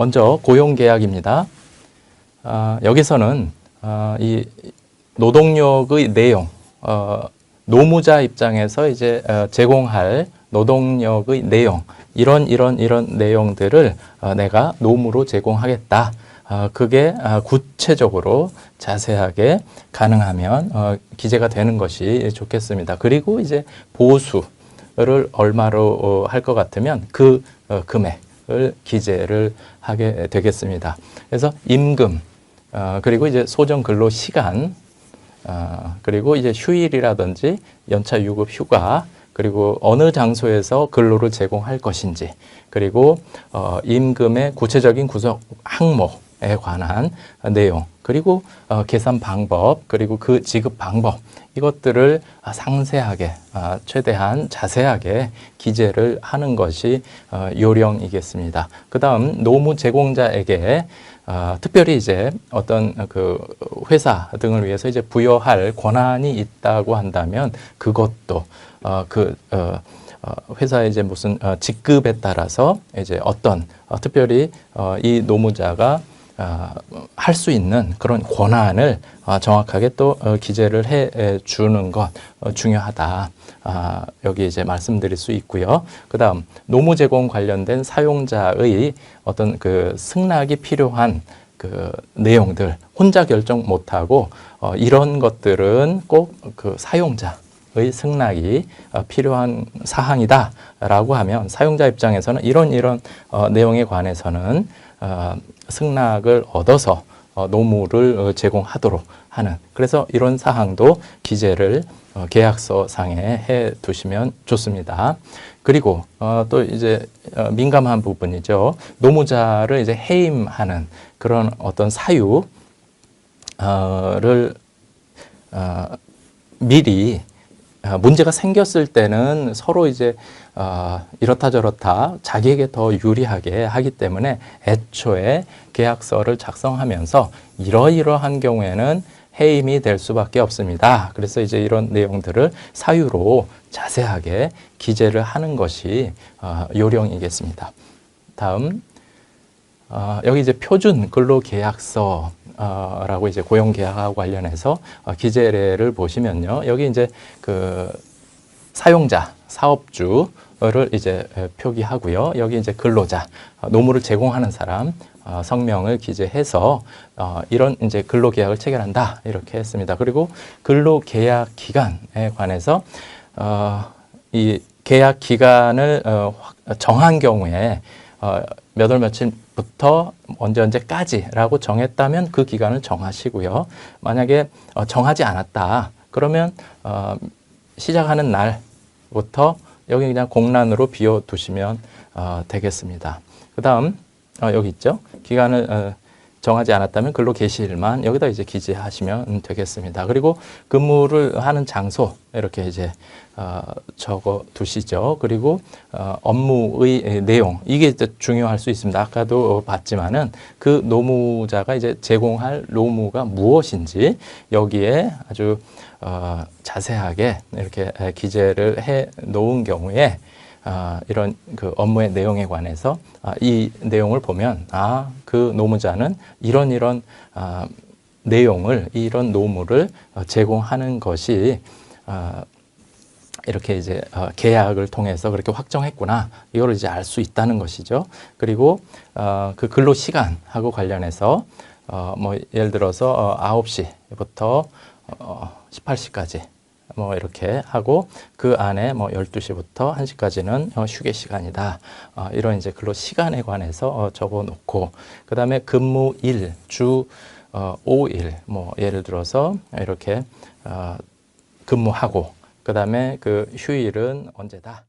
먼저 고용 계약입니다. 아, 여기서는 아, 이 노동력의 내용, 어, 노무자 입장에서 이제 어, 제공할 노동력의 내용, 이런 이런 이런 내용들을 어, 내가 노무로 제공하겠다. 어, 그게 아, 구체적으로 자세하게 가능하면 어, 기재가 되는 것이 좋겠습니다. 그리고 이제 보수를 얼마로 할것 같으면 그 어, 금액 을 기재를 하게 되겠습니다. 그래서 임금 어, 그리고 이제 소정 근로 시간 어, 그리고 이제 휴일이라든지 연차 유급 휴가 그리고 어느 장소에서 근로를 제공할 것인지 그리고 어, 임금의 구체적인 구성 항목에 관한 내용 그리고 어, 계산 방법 그리고 그 지급 방법 이것들을 아, 상세하게 아, 최대한 자세하게 기재를 하는 것이 어, 요령이겠습니다. 그 다음 노무 제공자에게 아, 특별히 이제 어떤 그 회사 등을 위해서 이제 부여할 권한이 있다고 한다면 그것도 어, 그 회사의 이제 무슨 어, 직급에 따라서 이제 어떤 어, 특별히 어, 이 노무자가 어, 할 수 있는 그런 권한을 어, 정확하게 또 어, 기재를 해 에, 주는 것 어, 중요하다. 아, 여기 이제 말씀드릴 수 있고요. 그다음 노무 제공 관련된 사용자의 어떤 그 승낙이 필요한 그 내용들 혼자 결정 못하고 어, 이런 것들은 꼭 그 사용자 의 승낙이 어, 필요한 사항이다라고 하면 사용자 입장에서는 이런 이런 어, 내용에 관해서는 어, 승낙을 얻어서 어, 노무를 어, 제공하도록 하는 그래서 이런 사항도 기재를 어, 계약서 상에 해 두시면 좋습니다. 그리고 어, 또 이제 어, 민감한 부분이죠. 노무자를 이제 해임하는 그런 어떤 사유를 어, 미리 어, 문제가 생겼을 때는 서로 이제 어, 이렇다 저렇다 자기에게 더 유리하게 하기 때문에 애초에 계약서를 작성하면서 이러이러한 경우에는 해임이 될 수밖에 없습니다. 그래서 이제 이런 내용들을 사유로 자세하게 기재를 하는 것이 어, 요령이겠습니다. 다음 어, 여기 이제 표준 근로계약서 어, 라고 이제 고용 계약하고 관련해서 어, 기재례를 보시면요. 여기 이제 그 사용자, 사업주를 이제 에, 표기하고요. 여기 이제 근로자, 어, 노무를 제공하는 사람 어, 성명을 기재해서 어, 이런 이제 근로계약을 체결한다 이렇게 했습니다. 그리고 근로계약 기간에 관해서 어, 이 계약 기간을 정한 경우에 어, 몇월 며칠부터 언제 언제까지라고 정했다면 그 기간을 정하시고요. 만약에 어, 정하지 않았다 그러면 어, 시작하는 날부터 여기 그냥 공란으로 비워 두시면 어, 되겠습니다. 그 다음 어, 여기 있죠. 기간을 어, 정하지 않았다면 근로 개시일만 여기다 이제 기재하시면 되겠습니다. 그리고 근무를 하는 장소 이렇게 이제 어, 적어 두시죠. 그리고 어, 업무의 내용 이게 이제 중요할 수 있습니다. 아까도 봤지만은 그 노무자가 이제 제공할 노무가 무엇인지 여기에 아주 어, 자세하게 이렇게 에, 기재를 해 놓은 경우에 아, 이런 그 업무의 내용에 관해서 아, 이 내용을 보면 아, 그 노무자는 이런 이런 아, 내용을 이런 노무를 어, 제공하는 것이 아, 이렇게 이제 어, 계약을 통해서 그렇게 확정했구나 이거를 이제 알 수 있다는 것이죠. 그리고 어, 그 근로 시간하고 관련해서 어, 뭐 예를 들어서 어, 9시부터 어, 18시까지 뭐 이렇게 하고 그 안에 뭐 12시부터 1시까지는 어, 휴게 시간이다. 어, 이런 이제 근로 시간에 관해서 어, 적어 놓고 그다음에 근무일 주 어, 5일 뭐 예를 들어서 이렇게 어, 근무하고 그다음에 그 휴일은 언제다.